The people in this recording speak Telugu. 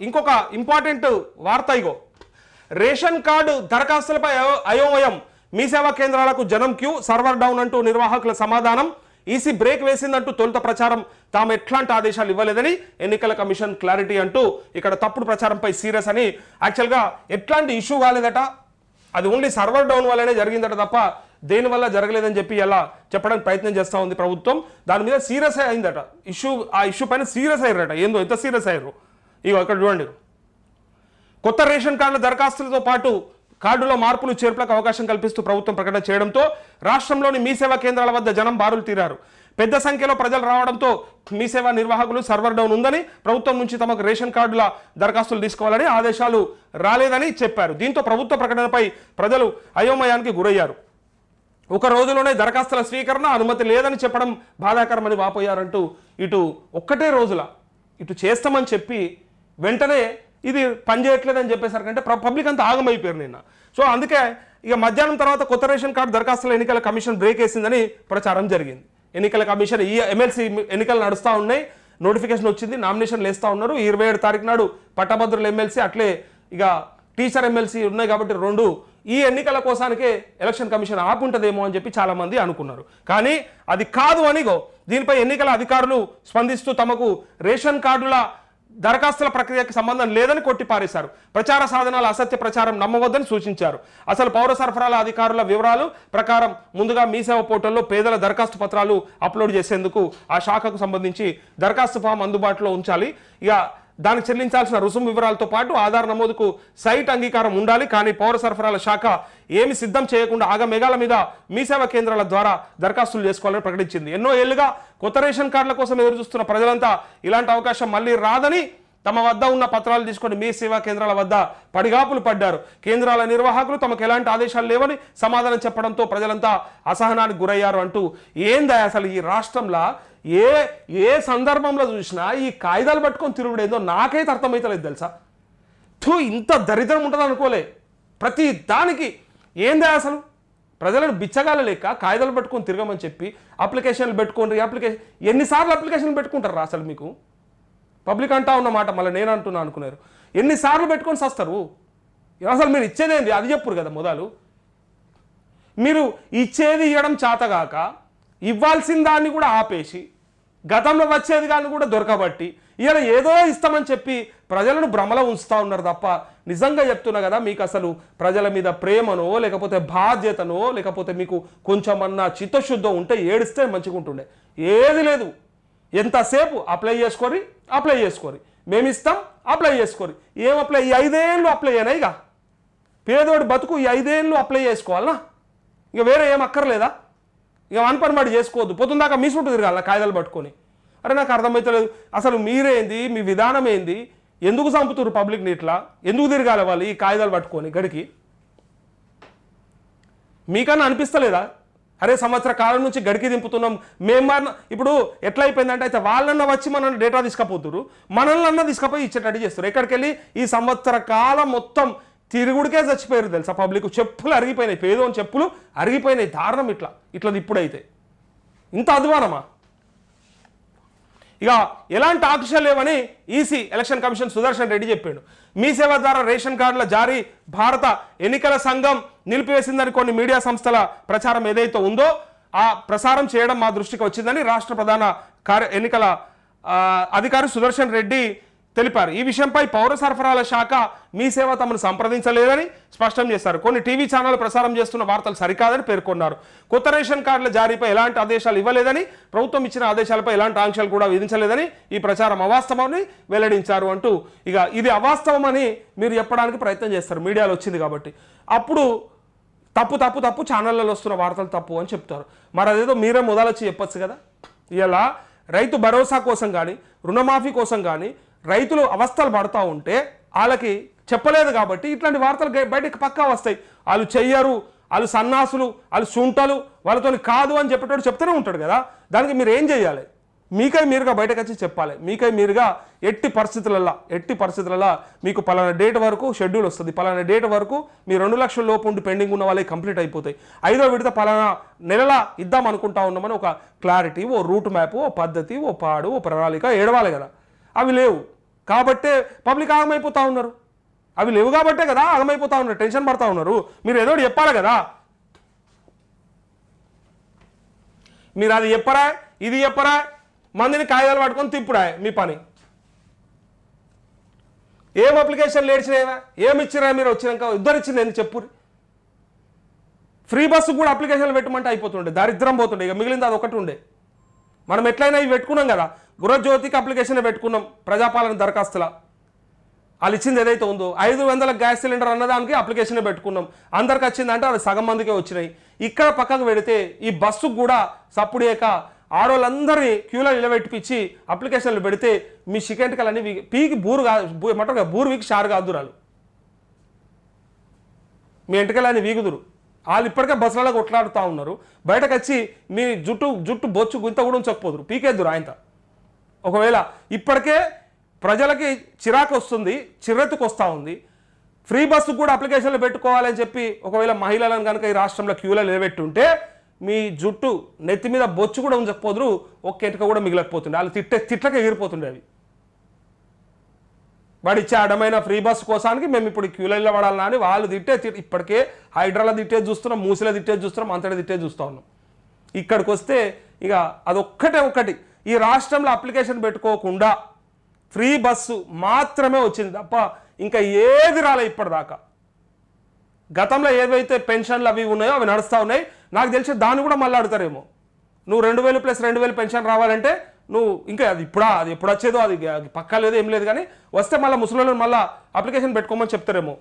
ఇంకొక ఇంపార్టెంట్ వార్త ఇగో. రేషన్ కార్డు దరఖాస్తులపై అయో- అయోమయం. మీ సేవా కేంద్రాలకు జనం క్యూ సర్వర్ డౌన్ అంటూ నిర్వాహకుల సమాధానం. ఈసీ బ్రేక్ వేసిందంటూ తొలుత ప్రచారం. తాము ఎట్లాంటి ఆదేశాలు ఇవ్వలేదని ఎన్నికల కమిషన్ క్లారిటీ అంటూ ఇక్కడ తప్పుడు ప్రచారంపై సీరియస్ అని యాక్చువల్గా ఎట్లాంటి ఇష్యూ కాలేదట? అది ఓన్లీ సర్వర్ డౌన్ వల్లనే జరిగిందట తప్ప దేనివల్ల జరగలేదని చెప్పి ఎలా చెప్పడానికి ప్రయత్నం చేస్తూ ఉంది ప్రభుత్వం. దాని మీద సీరియస్ అయిందట. ఇష్యూ ఆ ఇష్యూ పైన సీరియస్ అయ్యారట. ఏందో ఎంత సీరియస్ అయ్యారు? ఇగో ఇక్కడ చూడండి. కొత్త రేషన్ కార్డుల దరఖాస్తులతో పాటు కార్డులో మార్పులు చేర్పులకు అవకాశం కల్పిస్తూ ప్రభుత్వం ప్రకటన చేయడంతో రాష్ట్రంలోని మీ సేవా కేంద్రాల వద్ద జనం బారులు తీరారు. పెద్ద సంఖ్యలో ప్రజలు రావడంతో మీ సేవా నిర్వాహకులు సర్వర్ డౌన్ ఉందని ప్రభుత్వం నుంచి తమకు రేషన్ కార్డుల దరఖాస్తులు తీసుకోవాలని ఆదేశాలు రాలేదని చెప్పారు. దీంతో ప్రభుత్వ ప్రకటనపై ప్రజలు అయోమయానికి గురయ్యారు. ఒక రోజులోనే దరఖాస్తుల స్వీకరణ అనుమతి లేదని చెప్పడం బాధాకరమని వాపోయారంటూ ఇటు ఒక్కటే రోజుల ఇటు చేస్తామని చెప్పి వెంటనే ఇది పనిచేయట్లేదని చెప్పేసరికి అంటే పబ్లిక్ అంతా ఆగమైపోయారు నిన్న. సో అందుకే ఇక మధ్యాహ్నం తర్వాత కొత్త రేషన్ కార్డు దరఖాస్తుల ఎన్నికల కమిషన్ బ్రేక్ వేసిందని ప్రచారం జరిగింది. ఎన్నికల కమిషన్ ఈ ఎమ్మెల్సీ ఎన్నికలు నడుస్తూ ఉన్నాయి. నోటిఫికేషన్ వచ్చింది. నామినేషన్లు వేస్తూ ఉన్నారు. ఇరవై ఏడు తారీఖు నాడు పట్టభద్రుల ఎమ్మెల్సీ అట్లే ఇక టీచర్ ఎమ్మెల్సీ ఉన్నాయి కాబట్టి రెండు ఈ ఎన్నికల కోసానికే ఎలక్షన్ కమిషన్ ఆపుంటదేమో అని చెప్పి చాలామంది అనుకున్నారు. కానీ అది కాదు అనిగో దీనిపై ఎన్నికల అధికారులు స్పందిస్తూ తమకు రేషన్ కార్డుల దరఖాస్తుల ప్రక్రియకి సంబంధం లేదని కొట్టిపారేశారు. ప్రచార సాధనాల అసత్య ప్రచారం నమ్మవద్దని సూచించారు. అసలు పౌర సరఫరాల అధికారుల వివరాలు ప్రకారం ముందుగా మీ సేవ పోర్టల్లో పేదల దరఖాస్తు పత్రాలు అప్లోడ్ చేసేందుకు ఆ శాఖకు సంబంధించి దరఖాస్తు ఫామ్ అందుబాటులో ఉంచాలి. ఇక దానికి చెల్లించాల్సిన రుసుము వివరాలతో పాటు ఆధార్ నమోదుకు సైట్ అంగీకారం ఉండాలి. కానీ పౌర సరఫరాల శాఖ ఏమి సిద్ధం చేయకుండా ఆగమేఘాల మీద మీ సేవా కేంద్రాల ద్వారా దరఖాస్తులు చేసుకోవాలని ప్రకటించింది. ఎన్నో ఏళ్ళుగా కొత్త రేషన్ కార్డుల కోసం ఎదురు చూస్తున్న ప్రజలంతా ఇలాంటి అవకాశం మళ్ళీ రాదని తమ వద్ద ఉన్న పత్రాలు తీసుకొని మీ సేవా కేంద్రాల వద్ద పడిగాపులు పడ్డారు. కేంద్రాల నిర్వాహకులు తమకు ఎలాంటి ఆదేశాలు లేవని సమాధానం చెప్పడంతో ప్రజలంతా అసహనానికి గురయ్యారు అంటూ ఏందా అసలు ఈ రాష్ట్రంలో ఏ ఏ సందర్భంలో చూసినా ఈ కాగితాలు పట్టుకొని తిరుగుడేందో నాకైతే అర్థమవుతలేదు తెలుసా? థూ ఇంత దరిద్రం ఉంటుంది అనుకోలే. ప్రతి దానికి ఏందే అసలు? ప్రజలను బిచ్చగాల లేక కాగితాలు పట్టుకొని తిరగమని చెప్పి అప్లికేషన్లు పెట్టుకోండి అప్లికేషన్ ఎన్నిసార్లు అప్లికేషన్లు పెట్టుకుంటారు అసలు మీకు? పబ్లిక్ అంటా ఉన్నమాట మళ్ళీ నేను అంటున్నా అనుకున్నారు. ఎన్నిసార్లు పెట్టుకొని సస్తారు? అసలు మీరు ఇచ్చేదేంది అది చెప్పురు కదా మొదలు. మీరు ఇచ్చేది ఇవ్వడం చేతగాక ఇవ్వాల్సిన దాన్ని కూడా ఆపేసి గతంలో వచ్చేది కానీ కూడా దొరకబట్టి ఇలా ఏదో ఇస్తామని చెప్పి ప్రజలను భ్రమలో ఉంచుతా ఉన్నారు తప్ప నిజంగా చెప్తున్నా కదా మీకు అసలు ప్రజల మీద ప్రేమనో లేకపోతే బాధ్యతనో లేకపోతే మీకు కొంచెమన్నా చిత్తశుద్ధం ఉంటే ఏడిస్తే మంచిగా ఉంటుండే. ఏది లేదు. ఎంతసేపు అప్లై చేసుకొని అప్లై చేసుకొని మేము ఇస్తాం అప్లై చేసుకొని ఏం అప్లై? ఈ ఐదేళ్ళు అప్లై అయినా ఇక. పేదోడి బతుకు ఈ ఐదేళ్ళు అప్లై చేసుకోవాలనా? ఇక వేరే ఏం అక్కర్లేదా? ఇక వన్ పని చేసుకోవద్దు. పొద్దున్న దాకా మీ చుట్టూ తిరగాల కాగితాలు పట్టుకొని. అరే నాకు అర్థమవుతలేదు అసలు మీరేంది? మీ విధానం ఏంది? ఎందుకు చంపుతున్నారు పబ్లిక్ని ఇట్లా? ఎందుకు తిరగాలి వాళ్ళు ఈ కాయిదాలు పట్టుకొని గడికి? మీకన్నా అనిపిస్తలేదా? అరే సంవత్సర కాలం నుంచి గడికి దింపుతున్నాం. మేము మారిన ఇప్పుడు ఎట్లా అయిపోయిందంటే అయితే వాళ్ళన్న వచ్చి మనల్ని డేటా తీసుకపోతున్నారు మనల్ని అన్న తీసుకపోయి ఇచ్చేటట్టు చేస్తారు ఎక్కడికి వెళ్ళి ఈ సంవత్సర కాలం మొత్తం తిరుగుడికే చచ్చిపోయారు తెలుసా పబ్లిక్. చెప్పులు అరిగిపోయినాయి పేదోని చెప్పులు అరిగిపోయినాయి దారుణం ఇట్లా. ఇట్లా ఇప్పుడైతే. ఇంత అధ్వానమా? ఇక ఎలాంటి ఆంక్షలు లేవని EC election commission Sudarshan Reddy చెప్పాడు. మీ సేవ ద్వారా రేషన్ కార్డుల జారీ భారత ఎన్నికల సంఘం నిలిపివేసిందని కొన్ని మీడియా సంస్థల ప్రచారం ఏదైతే ఉందో ఆ ప్రసారం చేయడం మా దృష్టికి వచ్చిందని రాష్ట్ర ప్రధాన కార్య ఎన్నికల అధికారి సుదర్శన్ రెడ్డి తెలిపారు. ఈ విషయంపై పౌర సరఫరాల శాఖ మీ సేవ తమను సంప్రదించలేదని స్పష్టం చేశారు. కొన్ని టీవీ ఛానల్ ప్రసారం చేస్తున్న వార్తలు సరికాదని పేర్కొన్నారు. కొత్త రేషన్ కార్డుల జారీపై ఎలాంటి ఆదేశాలు ఇవ్వలేదని ప్రభుత్వం ఇచ్చిన ఆదేశాలపై ఎలాంటి ఆంక్షలు కూడా విధించలేదని ఈ ప్రచారం అవాస్తవమని వెల్లడించారు అంటూ ఇక ఇది అవాస్తవమని మీరు చెప్పడానికి ప్రయత్నం చేస్తారు. మీడియాలో వచ్చింది కాబట్టి. అప్పుడు తప్పు తప్పు తప్పు ఛానళ్ళలో వస్తున్న వార్తలు తప్పు అని చెప్తారు. మరి అదేదో మీరే మొదలొచ్చి చెప్పొచ్చు కదా? ఇలా రైతు భరోసా కోసం కానీ రుణమాఫీ కోసం కానీ రైతులు అవస్థలు పడతా ఉంటే వాళ్ళకి చెప్పలేదు కాబట్టి ఇట్లాంటి వార్తలు బయటకు పక్కా వస్తాయి. వాళ్ళు చెయ్యరు వాళ్ళు సన్నాసులు వాళ్ళు సుంటలు వాళ్ళతో కాదు అని చెప్పేటోడు చెప్తూనే ఉంటాడు కదా. దానికి మీరు ఏం చేయాలి మీకై మీరుగా బయటకు వచ్చి చెప్పాలి. మీకై మీరుగా ఎట్టి పరిస్థితులలో ఎట్టి పరిస్థితులలో మీకు పలానా డేట్ వరకు షెడ్యూల్ వస్తుంది. పలానా డేట్ వరకు మీ రెండు లక్షల లోపు ఉండి పెండింగ్ ఉన్న వాళ్ళకి కంప్లీట్ అయిపోతాయి. ఐదో విడత పలానా నెలలా ఇద్దాం అనుకుంటా ఉన్నామని ఒక క్లారిటీ ఓ రూట్ మ్యాప్ ఓ పద్ధతి ఓ పాడు ఓ ప్రణాళిక ఏడవాలి కదా. అవి లేవు. కాబట్టే పబ్లిక్ ఆగమైపోతా ఉన్నారు. అవి లేవు కాబట్టే కదా ఆగమైపోతా ఉన్నారు టెన్షన్ పడతా ఉన్నారు. మీరు ఏదో ఒకటి చెప్పాలి కదా. మీరు అది చెప్పరా ఇది చెప్పరా మందిని కాగితాలు పట్టుకొని తిప్పుడా మీ పని. ఏం అప్లికేషన్లు ఏడ్చినాయా ఏమి ఇచ్చినా మీరు వచ్చినాక? ఇద్దరు ఇచ్చింది ఎందుకు చెప్పుర్రి ఫ్రీ బస్సు కూడా అప్లికేషన్లు పెట్టమంటే అయిపోతుండే దారిద్రం పోతుండే ఇక మిగిలింది అది ఒకటి ఉండే. మనం ఎట్లయినా ఇవి పెట్టుకున్నాం కదా గృహజ్యోతికి అప్లికేషన్ పెట్టుకున్నాం ప్రజాపాలన దరఖాస్తుల. వాళ్ళు ఇచ్చింది ఏదైతే ఉందో ఐదు వందల గ్యాస్ సిలిండర్ అన్నదానికి అప్లికేషన్ పెట్టుకున్నాం. అందరికి వచ్చిందంటే అది సగం మందికే వచ్చినాయి. ఇక్కడ పక్కకు పెడితే ఈ బస్సుకు కూడా సప్పుడేక ఆడవాళ్ళందరినీ క్యూలో నిలబెట్టిపించి అప్లికేషన్లు పెడితే మీ చికెంటికలన్నీ వీగి పీకి బూరు కాదు బూ- బూరు వీకి షారు కాదురాలు మీ ఎంటకలని వీగుదురు. వాళ్ళు ఇప్పటికే బస్సులలో కొట్లాడుతూ ఉన్నారు. బయటకు వచ్చి మీ జుట్టు జుట్టు బొచ్చు గుంత కూడా ఉంచకపోదురు. పీకేద్దురు ఆయనతో. ఒకవేళ ఇప్పటికే ప్రజలకి చిరాకు వస్తుంది చిర్రెత్తుకు వస్తూ ఉంది ఫ్రీ బస్సు కూడా అప్లికేషన్లు పెట్టుకోవాలని చెప్పి ఒకవేళ మహిళలను కనుక ఈ రాష్ట్రంలో క్యూలో నిలబెట్టుంటే మీ జుట్టు నెత్తి మీద బొచ్చు కూడా ఉంచకపోదురు ఒక్క ఎటుక కూడా మిగిలకపోతుండే. వాళ్ళు తిట్టే తిట్లకే ఎగిరిపోతుండే అవి. వాడు ఇచ్చే అడమైన ఫ్రీ బస్ కోసానికి మేము ఇప్పుడు క్యూలో నిలబడాలని అని వాళ్ళు తిట్టే తిట్- ఇప్పటికే హైడ్రాలో తిట్టేది చూస్తున్నాం మూసిలో తిట్టే చూస్తున్నాం అంతటా తిట్టేది చూస్తూ ఉన్నాం. ఇక్కడికి వస్తే ఇక అదొక్కటే ఒక్కటి ఈ రాష్ట్రంలో అప్లికేషన్ పెట్టుకోకుండా ఫ్రీ బస్సు మాత్రమే వచ్చింది తప్ప ఇంకా ఏది రాలే ఇప్పటిదాకా. గతంలో ఏవైతే పెన్షన్లు అవి ఉన్నాయో అవి నడుస్తూ ఉన్నాయి నాకు తెలిసి దాన్ని కూడా మళ్ళీ అడుగుతారేమో. నువ్వు రెండు వేలు ప్లస్ రెండు వేలు పెన్షన్ రావాలంటే నువ్వు ఇంకా అది ఇప్పుడా అది ఎప్పుడు వచ్చేదో అది పక్కా లేదు ఏం లేదు కానీ వస్తే మళ్ళీ ముసలి మళ్ళీ అప్లికేషన్ పెట్టుకోమని చెప్తారేమో.